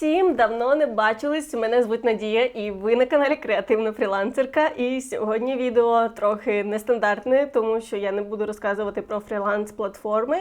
всім! Давно не бачились. Мене звуть Надія, і ви на каналі Креативна фрілансерка. І сьогодні відео трохи нестандартне, тому що я не буду розказувати про фріланс-платформи.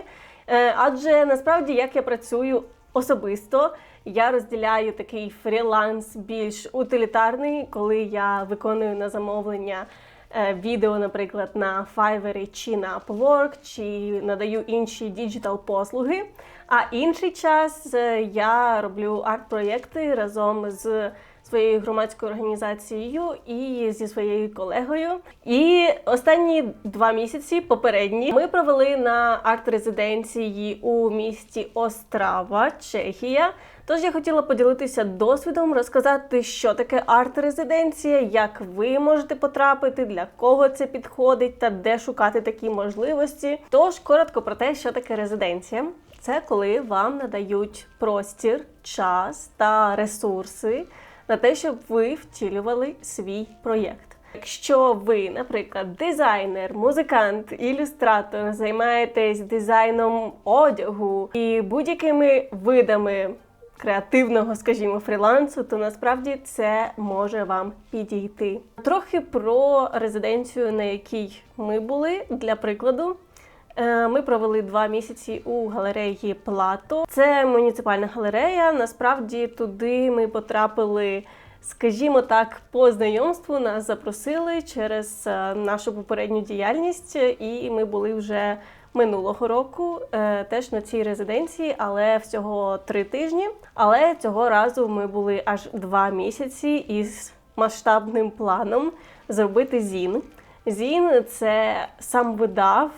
Е, Адже насправді як я працюю особисто, я розділяю такий фріланс більш утилітарний, коли я виконую на замовлення. Е, Відео, наприклад, на Fiverr чи на Upwork, чи надаю інші діджитал послуги. А інший час е, я роблю арт-проєкти разом з своєю громадською організацією і зі своєю колегою. І останні два місяці попередні ми провели на арт-резиденції у місті Острава, Чехія. Тож я хотіла поділитися досвідом, розказати, що таке арт-резиденція, як ви можете потрапити, для кого це підходить та де шукати такі можливості. Тож коротко про те, що таке резиденція. Це коли вам надають простір, час та ресурси на те, щоб ви втілювали свій проєкт. Якщо ви, наприклад, дизайнер, музикант, ілюстратор, займаєтесь дизайном одягу і будь-якими видами креативного, скажімо, фрілансу, то насправді це може вам підійти. Трохи про резиденцію, на якій ми були, для прикладу. Е, Ми провели два місяці у галереї Плато. Це муніципальна галерея. Насправді туди ми потрапили, скажімо так, по знайомству. Нас запросили через е, нашу попередню діяльність, і ми були вже минулого року е, теж на цій резиденції, але всього три тижні. Але цього разу ми були аж два місяці із масштабним планом зробити зін. Зін це сам видав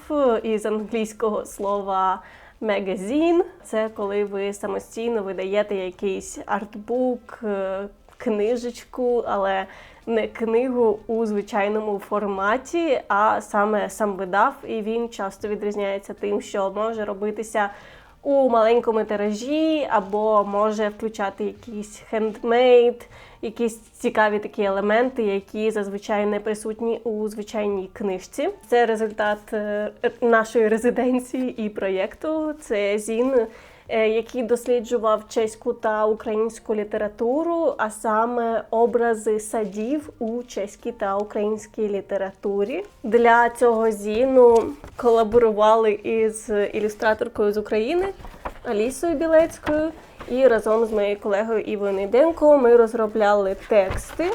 із англійського слова мегазін. Це коли ви самостійно видаєте якийсь артбук, е, книжечку, але не книгу у звичайному форматі, а саме сам видав. І він часто відрізняється тим, що може робитися у маленькому тиражі, або може включати якийсь хендмейд, якісь цікаві такі елементи, які зазвичай не присутні у звичайній книжці. Це результат е, нашої резиденції і проєкту. Це зін. е, Який досліджував чеську та українську літературу, а саме образи садів у чеській та українській літературі. Для цього зіну колаборували із ілюстраторкою з України Алісою Білецькою. І разом з моєю колегою Івою Нейденко ми розробляли тексти.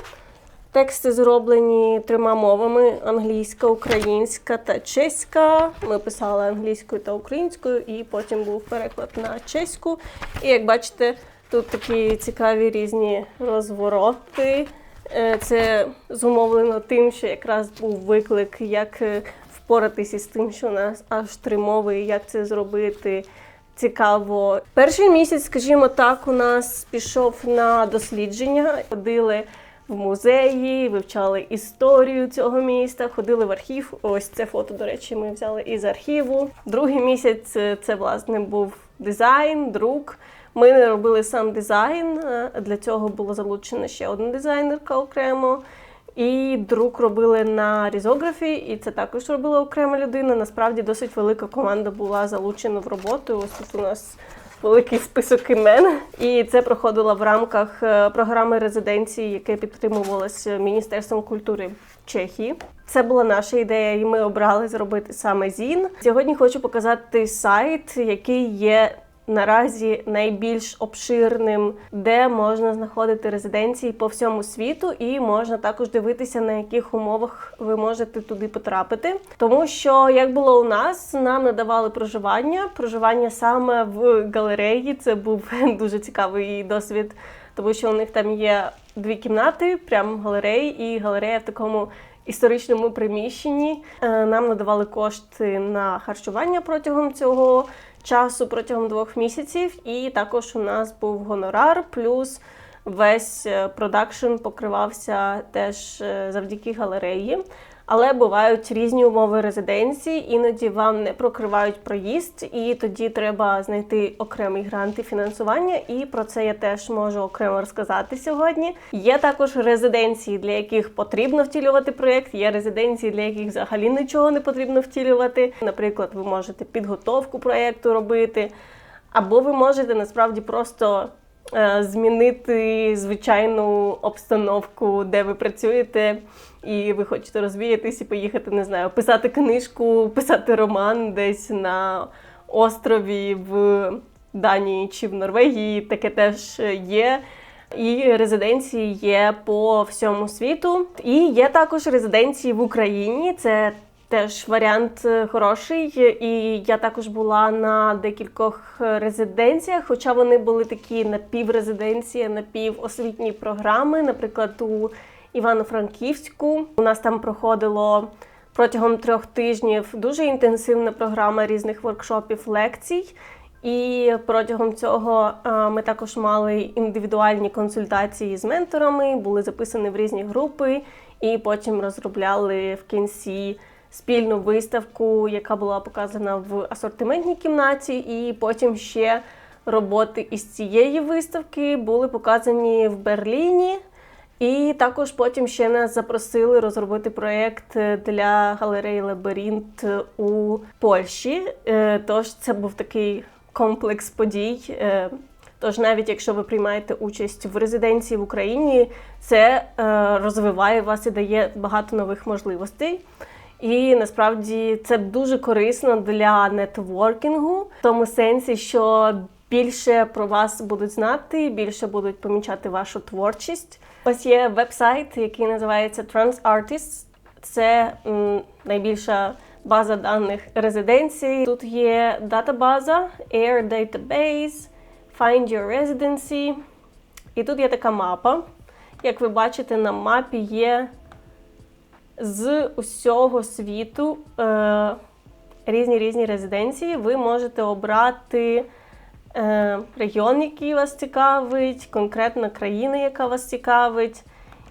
Тексти зроблені трьома мовами: англійська, українська та чеська. Ми писали англійською та українською, і потім був переклад на чеську. І як бачите, тут такі цікаві різні розвороти. Е, Це зумовлено тим, що якраз був виклик, як е, впоратися з тим, що у нас аж три мови, як це зробити цікаво. Перший місяць, скажімо так, у нас пішов на дослідження. Ходили в музеї, вивчали історію цього міста, ходили в архів. Ось це фото, до речі, ми взяли із архіву. Другий місяць е, це власне був дизайн, друк. Ми не робили сам дизайн. е, Для цього було залучена ще одна дизайнерка окремо. І друк робили на різографі, і це також робила окрема людина. Насправді досить велика команда була залучена в роботу. Ось тут у нас великий список імен. І це проходило в рамках е, програми резиденції, яке підтримувалося Міністерством культури Чехії. Це була наша ідея, і ми обрали зробити саме ЗІН. Сьогодні хочу показати сайт, який є наразі найбільш обширним, де можна знаходити резиденції по всьому світу, і можна також дивитися, на яких умовах ви можете туди потрапити. Тому що як було у нас, нам надавали проживання. Проживання саме в галереї. Це був дуже цікавий досвід, тому що у них там є дві кімнати, прямо галереї, і галерея в такому. Історичному приміщенні Е, нам надавали кошти на харчування протягом цього часу, протягом двох місяців, і також у нас був гонорар, плюс весь е, продакшн покривався теж е, завдяки галереї. Але бувають різні умови резиденції, іноді вам не прокривають проїзд, і тоді треба знайти окремий грант і фінансування. І про це я теж можу окремо розказати сьогодні. Є також резиденції, для яких потрібно втілювати проєкт. Є резиденції, для яких взагалі нічого не потрібно втілювати. Наприклад, ви можете підготовку проєкту робити, або ви можете насправді просто змінити звичайну обстановку, де ви працюєте, і ви хочете розвіятись і поїхати, не знаю, писати книжку, писати роман десь на острові в Данії чи в Норвегії. Таке теж є. І резиденції є по всьому світу. І є також резиденції в Україні. Це теж варіант е, хороший. І я також була на декількох резиденціях, хоча вони були такі напіврезиденції, напівосвітні програми. Наприклад, у Івано-Франківську у нас там проходило протягом трьох тижнів дуже інтенсивна програма різних воркшопів лекцій. І протягом цього е, ми також мали індивідуальні консультації з менторами, були записані в різні групи, і потім розробляли в кінці спільну виставку, яка була показана в асортиментній кімнаті. І потім ще роботи із цієї виставки були показані в Берліні. І також потім ще нас запросили розробити проєкт для галереї Лабіринт у Польщі. Е, тож це був такий комплекс подій. Е, тож, навіть якщо ви приймаєте участь в резиденції в Україні, це е, розвиває вас і дає багато нових можливостей. І насправді це дуже корисно для нетворкінгу, в тому сенсі, що більше про вас будуть знати, більше будуть помічати вашу творчість. Ось є веб-сайт, який називається TransArtists. Це м, найбільша база даних резиденції. Тут є датабаза, Air Database, Find Your Residency. І тут є така мапа. Як ви бачите, на мапі є з усього світу е, різні різні резиденції. Ви можете обрати е, регіон, який вас цікавить, конкретна країна, яка вас цікавить,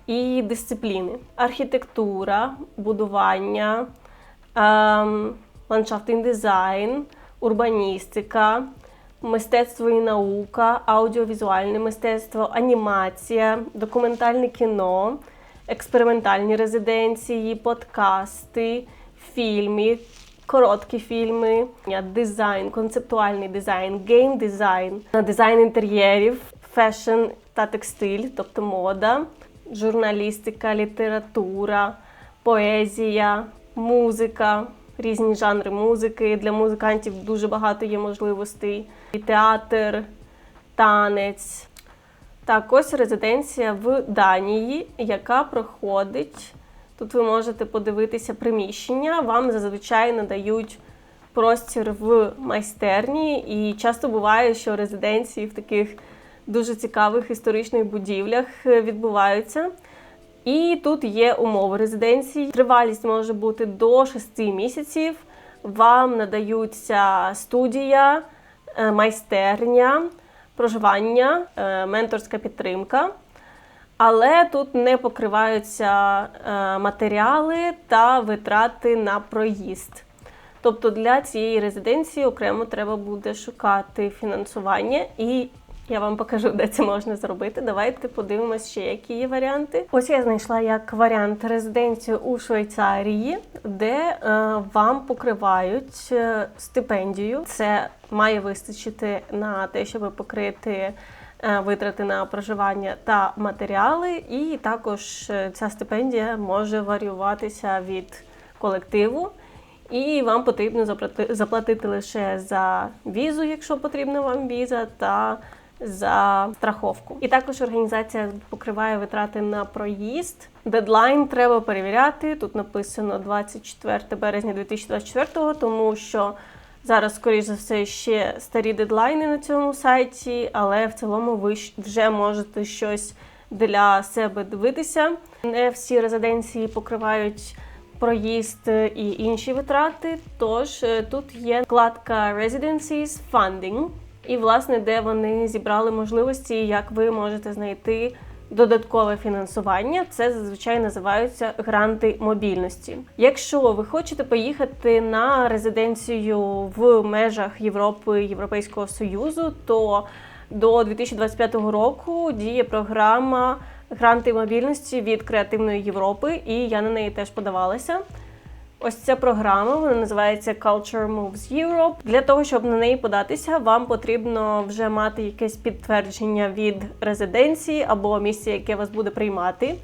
і дисципліни. Архітектура, будування, е, ландшафтний дизайн, урбаністика. Мистецтво і наука, аудіовізуальне мистецтво, анімація, документальне кіно, експериментальні резиденції, подкасти, фільми, короткі фільми, дизайн, концептуальний дизайн, гейм дизайн, дизайн інтер'єрів, фешн та текстиль, тобто мода, журналістика, література, поезія, музика. Різні жанри музики. Для музикантів дуже багато є можливостей. І театр, танець. Так, ось резиденція в Данії, яка проходить. Тут ви можете подивитися приміщення. Вам зазвичай надають простір в майстерні, і часто буває, що резиденції в таких дуже цікавих історичних будівлях відбуваються. І тут є умови резиденції. Тривалість може бути до 6 місяців. Вам надаються студія, е, майстерня, проживання, е, менторська підтримка. Але тут не покриваються е, матеріали та витрати на проїзд. Тобто для цієї резиденції окремо треба буде шукати фінансування і я вам покажу, де це можна зробити. Давайте подивимося, ще які є варіанти. Ось я знайшла як варіант резиденцію у Швейцарії, де е, вам покривають е, стипендію. Це має вистачити на те, щоб покрити. Е, витрати на проживання та матеріали, і також е, ця стипендія може варіюватися від колективу, і вам потрібно заплатити лише за візу, якщо потрібна вам віза, та за страховку. І також організація покриває витрати на проїзд. Дедлайн треба перевіряти. Тут написано 24 березня 2024, тому що зараз, скоріш за все, ще старі дедлайни на цьому сайті, але в цілому ви вже можете щось для себе дивитися. Не всі резиденції покривають. Проїзд і інші витрати, тож е, тут є вкладка Residencies Funding, і, власне, де вони зібрали можливості, як ви можете знайти додаткове фінансування. Це зазвичай називаються гранти мобільності. Якщо ви хочете поїхати на резиденцію в межах Європи Європейського Союзу, то до 2025 року діє програма гранти мобільності від креативної Європи, і я на неї теж подавалася. Ось ця програма, вона називається Culture Moves Europe. Для того, щоб на неї податися, вам потрібно вже мати якесь підтвердження від резиденції або місця, яке вас буде приймати.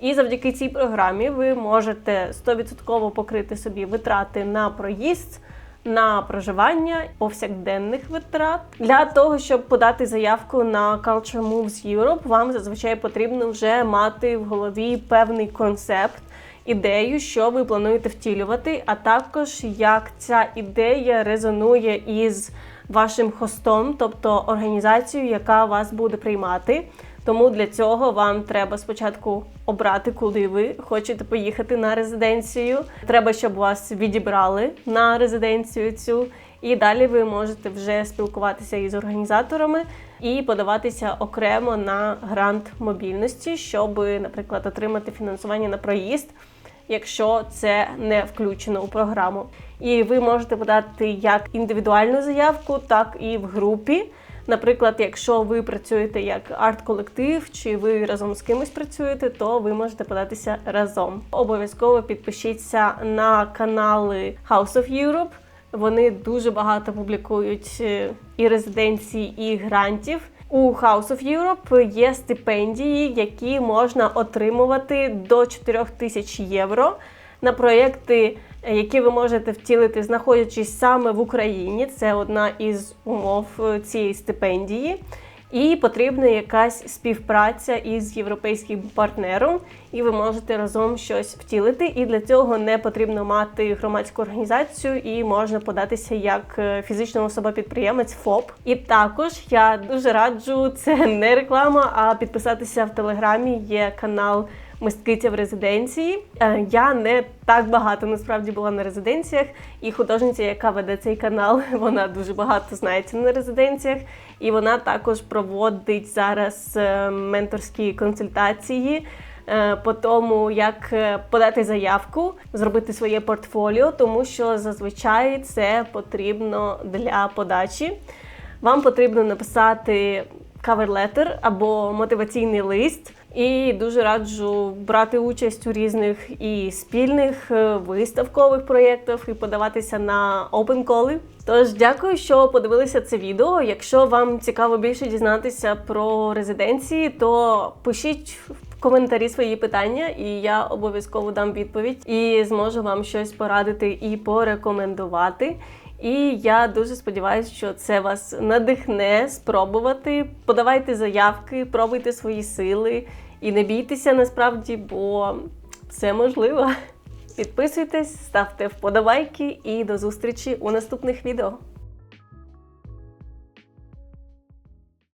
І завдяки цій програмі ви можете 100% покрити собі витрати на проїзд, на проживання, повсякденних витрат. Для того, щоб подати заявку на Culture Moves Europe, вам зазвичай потрібно вже мати в голові певний концепт, ідею, що ви плануєте втілювати, а також як ця ідея резонує із вашим хостом, тобто організацією, яка вас буде приймати. Тому для цього вам треба спочатку обрати, куди ви хочете поїхати на резиденцію. Треба, щоб вас відібрали на резиденцію цю. І далі ви можете вже спілкуватися із організаторами і подаватися окремо на грант мобільності, щоб, наприклад, отримати фінансування на проїзд, якщо це не включено у програму. І ви можете подати як індивідуальну заявку, так і в групі. Наприклад, якщо ви працюєте як арт-колектив, чи ви разом з кимось працюєте, то ви можете податися разом. Обов'язково підпишіться на канали House of Europe. Вони дуже багато публікують е, і резиденцій, і грантів. У House of Europe є стипендії, які можна отримувати до 4 тисяч євро на проєкти, які ви можете втілити, знаходячись саме в Україні. Це одна із умов е, цієї стипендії. І потрібна якась співпраця із європейським партнером, і ви можете разом щось втілити. І для цього не потрібно мати громадську організацію, і можна податися як е, фізична особа-підприємець ФОП. І також я дуже раджу це не реклама, а підписатися в телеграмі. Є канал мисткиця в резиденції. Е, Я не так багато насправді була на резиденціях, і художниця, яка веде цей канал, вона дуже багато знається на резиденціях, і вона також проводить зараз е, менторські консультації. е, По тому, як подати заявку, зробити своє портфоліо, тому що зазвичай це потрібно для подачі. Вам потрібно написати кавер-летер або мотиваційний лист. І дуже раджу брати участь у різних і спільних е, виставкових проєктах і подаватися на open коли. Тож дякую, що подивилися це відео. Якщо вам цікаво більше дізнатися про резиденції, то пишіть в коментарі свої питання, і я обов'язково дам відповідь і зможу вам щось порадити і порекомендувати. І я дуже сподіваюся, що це вас надихне спробувати. Подавайте заявки, пробуйте свої сили і не бійтеся насправді, бо все можливо. Підписуйтесь, ставте вподобайки і до зустрічі у наступних відео.